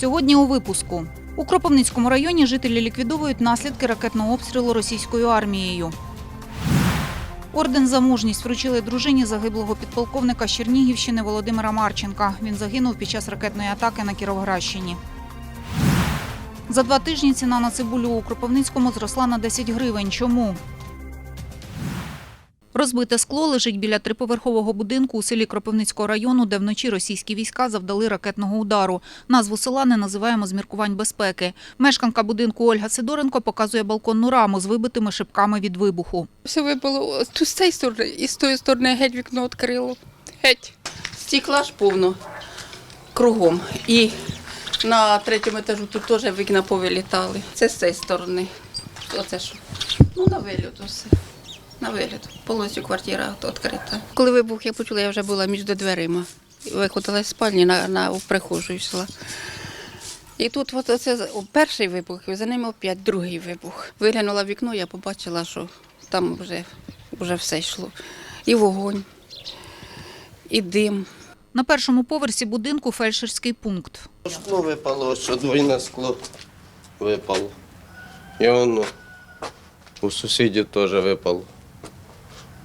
Сьогодні у випуску. У Кропивницькому районі жителі ліквідовують наслідки ракетного обстрілу російською армією. Орден за мужність вручили дружині загиблого підполковника з Чернігівщини Володимира Марченка. Він загинув під час ракетної атаки на Кіровоградщині. За два тижні ціна на цибулю у Кропивницькому зросла на 10 гривень. Чому? Розбите скло лежить біля триповерхового будинку у селі Кропивницького району, де вночі російські війська завдали ракетного удару. Назву села не називаємо з міркувань безпеки. Мешканка будинку Ольга Сидоренко показує балконну раму з вибитими шибками від вибуху. Все випало тут з цієї сторони і з тої сторони геть вікно відкрило. Геть. Стекла ж повно кругом. І на третьому етажу тут теж вікна повилітали. Це з цієї сторони. Оце що? Ну, на виліт усе. На виліт. Повністю квартира відкрита. Коли вибух я почула, я вже була між дверима. Виходила з спальні на, на в прихожу йшла. І тут от оце перший вибух, і за ним опять другий вибух. Виглянула в вікно, я побачила, що там вже, вже все йшло. І вогонь, і дим. На першому поверсі будинку фельдшерський пункт. Скло випало, що двойне скло випало. І воно у сусідів теж випало.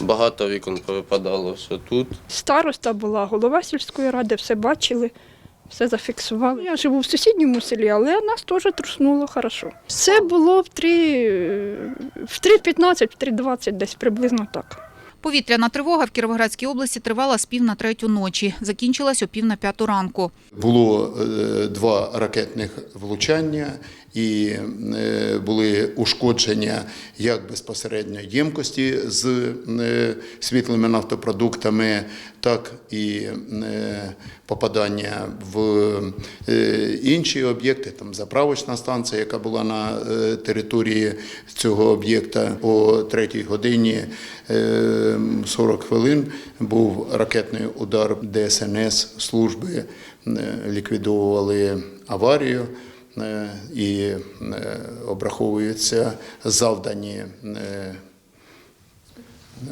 Багато вікон повипадало, все тут. Староста була, голова сільської ради, все бачили, все зафіксували. Я живу в сусідньому селі, але нас теж труснуло хорошо. Все було в 3, в 3.15, в 3.20 десь приблизно так. Повітряна тривога в Кіровоградській області тривала з пів на третю ночі. Закінчилась о пів на п'яту ранку. Було е, два ракетних влучання і е, були ушкодження як безпосередньо ємкості з е, світлими нафтопродуктами, так і попадання в інші об'єкти, там заправочна станція, яка була на території цього об'єкта о третій годині 40 хвилин був ракетний удар ДСНС служби е, ліквідовували аварію е, і е, обраховуються завдані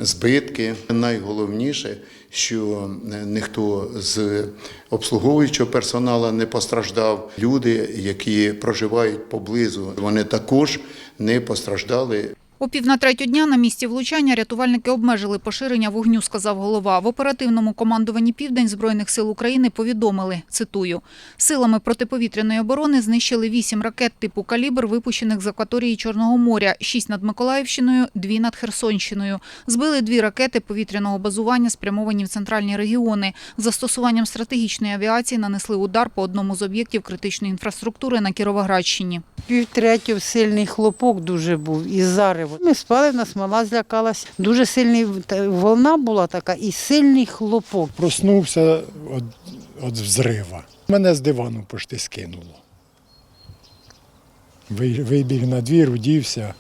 збитки. Найголовніше, що ніхто з обслуговуючого персоналу не постраждав. Люди, які проживають поблизу, вони також не постраждали. О пів на третю дня на місці влучання рятувальники обмежили поширення вогню, сказав голова. В оперативному командуванні Південь Збройних сил України повідомили, цитую, силами протиповітряної оборони знищили вісім ракет типу «Калібр», випущених з акваторії Чорного моря, шість над Миколаївщиною, дві над Херсонщиною. Збили дві ракети повітряного базування, спрямовані в центральні регіони. Застосуванням стратегічної авіації нанесли удар по одному з об'єктів критичної інфраструктури на Кіровоградщині. Пів третього сильний хлопок дуже був і зарево. Ми спали, в нас мала злякалась. Дуже сильний волна була така і сильний хлопок. Проснувся від, від взрива. Мене з дивану пошти скинуло. Вибіг на двір, удівся.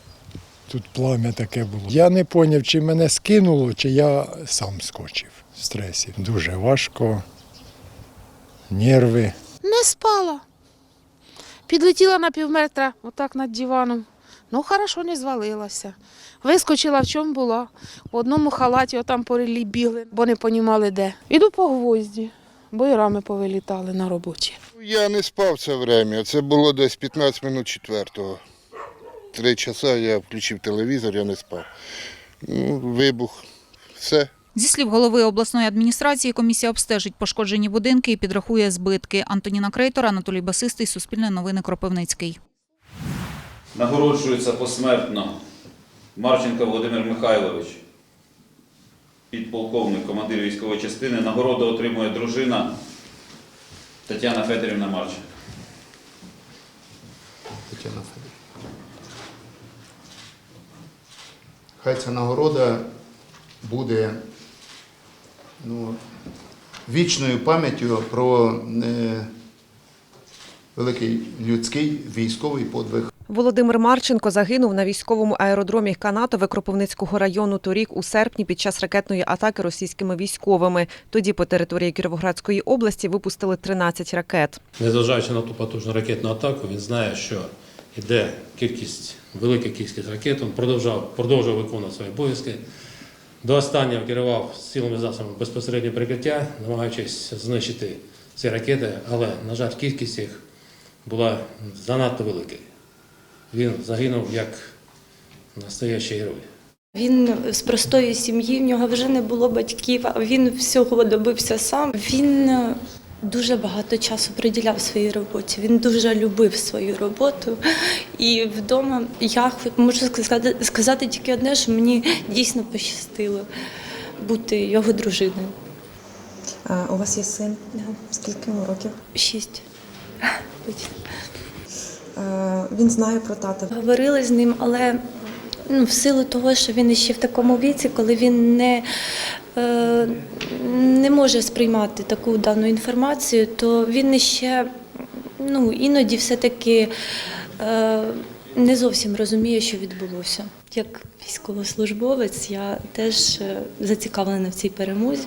Тут плам'я таке було. Я не зрозумів, чи мене скинуло, чи я сам скочив в стресі. Дуже важко, нерви. Не спала. Підлетіла на півметра, отак над диваном. Ну, хорошо, не звалилася. Вискочила, в чому була. В одному халаті отам по релі бігли, бо не понімали де. Іду по гвозді, бо і рами повилітали на роботі. Я не спав це время. Це було десь 15 минут четвертого. Три часа я включив телевізор, я не спав. Ну, вибух. Все. Зі слів голови обласної адміністрації, комісія обстежить пошкоджені будинки і підрахує збитки. Антоніна Крейтор, Анатолій Басистий, Суспільне новини Кропивницький. Нагороджується посмертно Марченко Володимир Михайлович, підполковник, командир військової частини. Нагороду отримує дружина Тетяна Федорівна Марченко. Тетяна Федорівна. Хай ця нагорода буде ну, вічною пам'яттю про е, великий людський військовий подвиг Володимир Марченко загинув на військовому аеродромі Канатове Кропивницького району торік у серпні під час ракетної атаки російськими військовими. Тоді по території Кіровоградської області випустили 13 ракет. Незважаючи на ту потужну ракетну атаку, він знає, що йде кількість, велика кількість ракет. Він продовжав, продовжував виконувати свої обов'язки. До останнього керував силами засобами безпосереднього прикриття, намагаючись знищити ці ракети, але, на жаль, кількість їх була занадто великою. Він загинув як настоящий герой. Він з простої сім'ї, в нього вже не було батьків, а він всього добився сам. Він е, дуже багато часу приділяв своїй роботі. Він дуже любив свою роботу. І вдома я можу сказати, сказати тільки одне, що мені дійсно пощастило бути його дружиною. А У вас є син? Скільки йому років? Шість. Він знає про тата. Говорили з ним, але ну, в силу того, що він ще в такому віці, коли він не, е, не може сприймати таку дану інформацію, то він ще ну, іноді все-таки е, не зовсім розуміє, що відбулося. Як військовослужбовець, я теж е, зацікавлена в цій перемозі.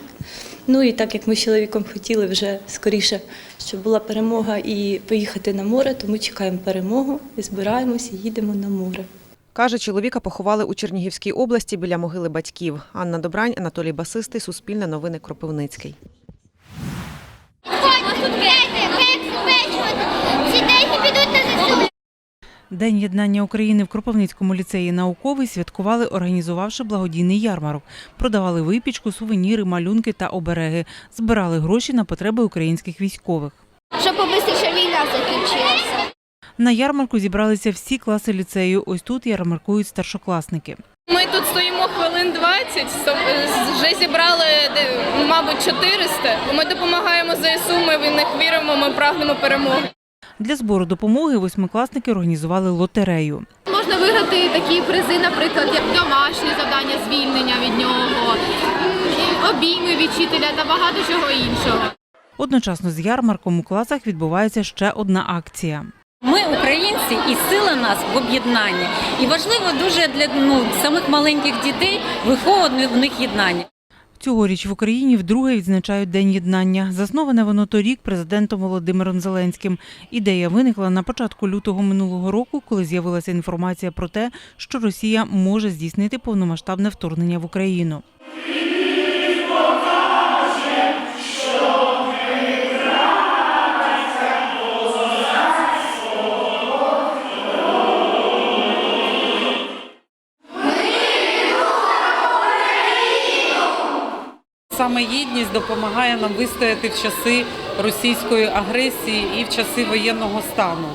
Ну і так як ми з чоловіком хотіли вже скоріше, щоб була перемога і поїхати на море, то ми чекаємо перемогу і збираємося, їдемо на море. Каже, чоловіка поховали у Чернігівській області біля могили батьків. Анна Добрань, Анатолій Басистий, Суспільне новини Кропивницький. День єднання України в Кропивницькому ліцеї науковий святкували, організувавши благодійний ярмарок. Продавали випічку, сувеніри, малюнки та обереги. Збирали гроші на потреби українських військових. Щоб побистріше війна закінчилася. На ярмарку зібралися всі класи ліцею. Ось тут ярмаркують старшокласники. Ми тут стоїмо хвилин 20, вже зібрали, мабуть, 400. Ми допомагаємо ЗСУ, ми в них віримо, ми прагнемо перемоги. Для збору допомоги восьмикласники організували лотерею. Можна виграти такі призи, наприклад, як домашнє завдання, звільнення від нього, обійми від вчителя та багато чого іншого. Одночасно з ярмарком у класах відбувається ще одна акція. Ми українці, і сила нас в об'єднанні. І важливо дуже для ну, самих маленьких дітей виховувати в них єднання. Цьогоріч в Україні вдруге відзначають День єднання. Засноване воно торік президентом Володимиром Зеленським. Ідея виникла на початку лютого минулого року, коли з'явилася інформація про те, що Росія може здійснити повномасштабне вторгнення в Україну. Саме єдність допомагає нам вистояти в часи російської агресії і в часи воєнного стану.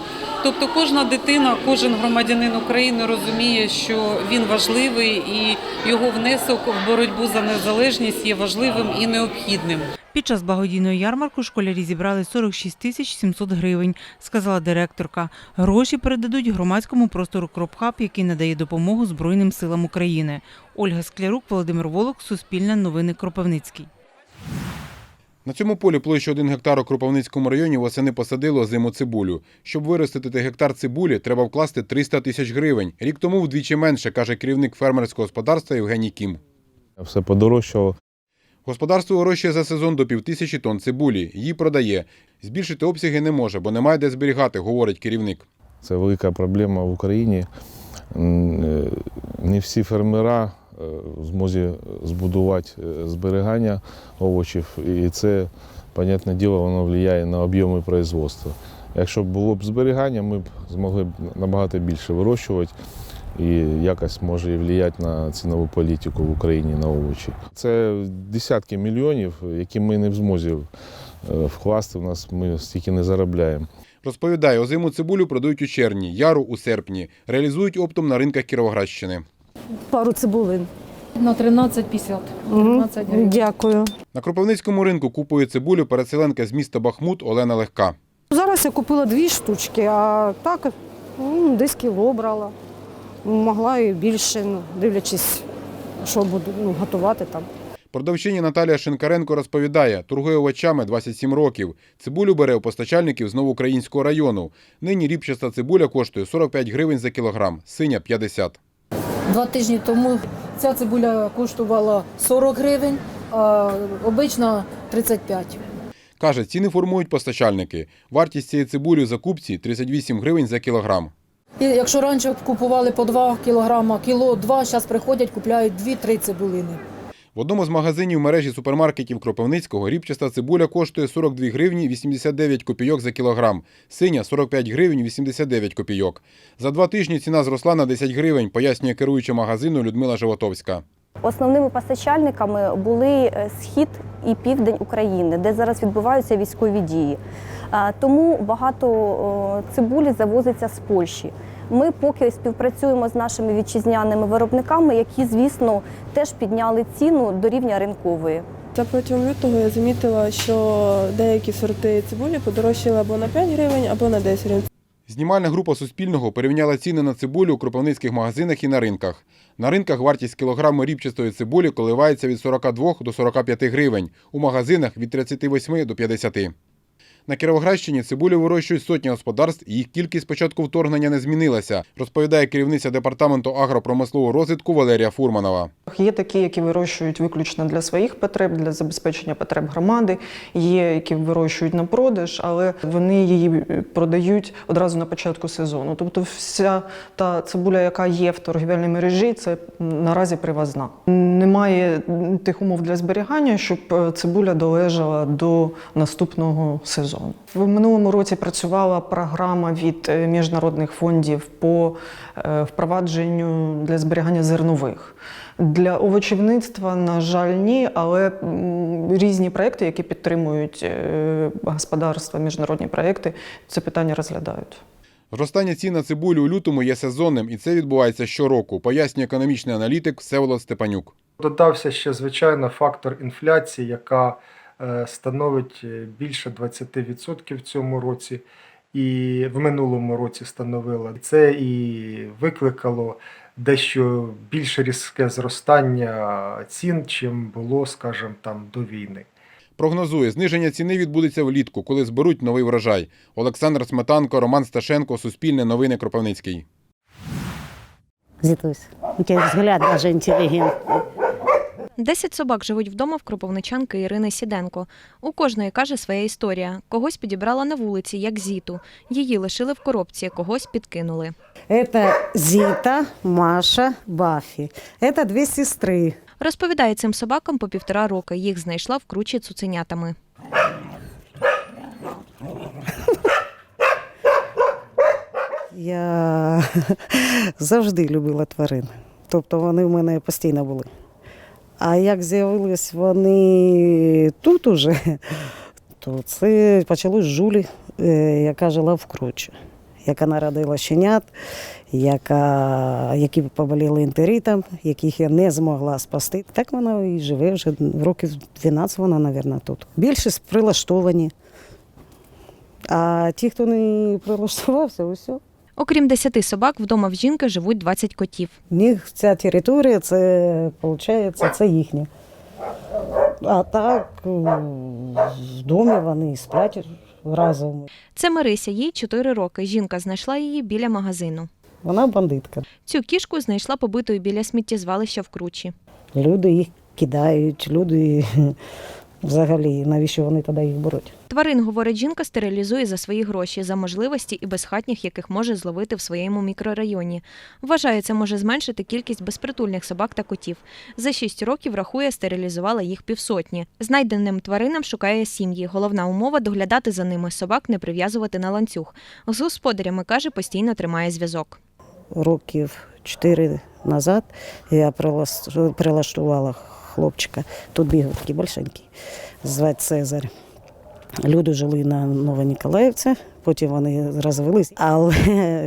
Тобто кожна дитина, кожен громадянин України розуміє, що він важливий і його внесок в боротьбу за незалежність є важливим і необхідним. Під час благодійної ярмарку школярі зібрали 46 тисяч 700 гривень, сказала директорка. Гроші передадуть громадському простору Кропхаб, який надає допомогу Збройним силам України. Ольга Склярук, Володимир Волок, Суспільне новини Кропивницький. На цьому полі площу 1 гектар у Кропивницькому районі восени посадили озиму цибулю. Щоб виростити гектар цибулі, треба вкласти 300 тисяч гривень. Рік тому вдвічі менше, каже керівник фермерського господарства Євгеній Кім. Все подорожчало. Господарство вирощує за сезон до півтисячі тонн цибулі. Її продає. Збільшити обсяги не може, бо немає де зберігати, говорить керівник. Це велика проблема в Україні. Е, Не всі фермера е, змозі збудувати е, зберігання овочів, і це, понятне діло, воно впливає на об'єми производства. Якщо б було б зберігання, ми б змогли б набагато більше вирощувати і якось може і впливати на цінову політику в Україні на овочі. Це десятки мільйонів, які ми не в змозі е, вкласти. У нас ми стільки не заробляємо. Розповідає, озиму цибулю продають у червні, яру у серпні. Реалізують оптом на ринках Кіровоградщини. Пару цибулин. На 13,50. Дякую. На Кропивницькому ринку купує цибулю переселенка з міста Бахмут Олена Легка. Зараз я купила дві штучки, а так десь кіло брала. Могла і більше, ну, дивлячись, що буду ну, готувати там. Продавчиня Наталія Шинкаренко розповідає, торгує овочами 27 років. Цибулю бере у постачальників з Новоукраїнського району. Нині ріпчаста цибуля коштує 45 гривень за кілограм, синя 50. Два тижні тому ця цибуля коштувала 40 гривень, а обична 35. Каже, ціни формують постачальники. Вартість цієї цибулі в закупці 38 гривень за кілограм. І якщо раніше купували по 2 кілограма, кіло 2, зараз приходять, купляють 2-3 цибулини. В одному з магазинів мережі супермаркетів Кропивницького ріпчаста цибуля коштує 42 гривні 89 копійок за кілограм, синя 45 гривень 89 копійок. За два тижні ціна зросла на 10 гривень, пояснює керуюча магазину Людмила Животовська. Основними постачальниками були е, схід і південь України, де зараз відбуваються військові дії. Тому багато цибулі завозиться з Польщі. Ми поки співпрацюємо з нашими вітчизняними виробниками, які, звісно, теж підняли ціну до рівня ринкової. Та протягом лютого я замітила, що деякі сорти цибулі подорожчали або на 5 гривень, або на 10 гривень. Знімальна група Суспільного порівняла ціни на цибулю у кропивницьких магазинах і на ринках. На ринках вартість кілограму ріпчастої цибулі коливається від 42 до 45 гривень, у магазинах від 38 до 50. На Кіровоградщині цибулю вирощують сотні господарств, і їх кількість початку вторгнення не змінилася, розповідає керівниця департаменту агропромислового розвитку Валерія Фурманова. Є такі, які вирощують виключно для своїх потреб, для забезпечення потреб громади. Є, які вирощують на продаж, але вони її продають одразу на початку сезону. Тобто, вся та цибуля, яка є в торгівельній мережі, це наразі привозна. Немає тих умов для зберігання, щоб е, цибуля долежала до наступного сезону. В минулому році працювала програма від е, міжнародних фондів по е, впровадженню для зберігання зернових. Для овочівництва, на жаль, ні, але різні проекти, які підтримують е, господарства, міжнародні проекти, це питання розглядають. Зростання цін на цибулю у лютому є сезонним, і це відбувається щороку, пояснює економічний аналітик Всеволод Степанюк. Додався ще, звичайно, фактор інфляції, яка становить е, більше 20% в цьому році, і в минулому році становила. Це і викликало дещо більш різке зростання цін, чим було, скажімо, там до війни. Прогнозує, зниження ціни відбудеться влітку, коли зберуть новий врожай. Олександр Сметанко, Роман Сташенко, Суспільне новини Кропивницький. Зитусь, у тебе взгляд даже інтелігентний. Десять собак живуть вдома в кропивничанки Ірини Сіденко. У кожної каже своя історія. Когось підібрала на вулиці, як зіту. Її лишили в коробці, когось підкинули. Это Зита, Маша, Баффи. Это две сестры. Розповідає цим собакам по півтора роки. Їх знайшла в кручі цуценятами. Я завжди любила тварин. Тобто вони в мене постійно були. А як з'явились вони тут уже, то це почалось жулі, е, яка жила в кручі, яка народила щенят, яка, які поболіли інтеритом, яких я не змогла спасти. Так вона і живе вже років 12 вона, мабуть, тут. Більшість прилаштовані. А ті, хто не прилаштувався, усе. Окрім десяти собак, вдома в жінки живуть 20 котів. Них ця територія, це виходить, це їхня. А так в домі вони сплять разом. Це Марися, їй 4 роки. Жінка знайшла її біля магазину. Вона бандитка. Цю кішку знайшла побитою біля сміттєзвалища в кручі. Люди їх кидають, люди взагалі, навіщо вони тоді їх беруть? Тварин, говорить жінка, стерилізує за свої гроші, за можливості і безхатніх, яких може зловити в своєму мікрорайоні. Вважає, це може зменшити кількість безпритульних собак та котів. За шість років рахує, стерилізувала їх півсотні. Знайденим тваринам шукає сім'ї. Головна умова доглядати за ними собак, не прив'язувати на ланцюг. З господарями каже, постійно тримає зв'язок. Років чотири назад я прилаштувала хлопчика. Тут бігав такий большенький, звати Цезарь. Люди жили на Новоніколаївці, потім вони розвелись, але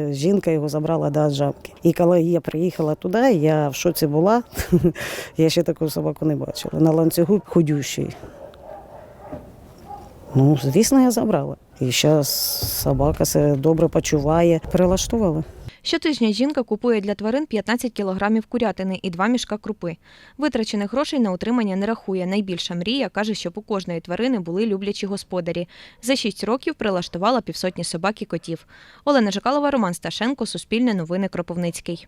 жінка його забрала до Аджамки. І коли я приїхала туди, я в шоці була. Я ще таку собаку не бачила. На ланцюгу худющий. Ну, звісно, я забрала. І зараз собака себе добре почуває. Прилаштувала. Щотижня жінка купує для тварин 15 кілограмів курятини і два мішка крупи. Витрачених грошей на утримання не рахує. Найбільша мрія каже, щоб у кожної тварини були люблячі господарі. За шість років прилаштувала півсотні собак і котів. Олена Жикалова, Роман Сташенко, Суспільне новини Кропивницький.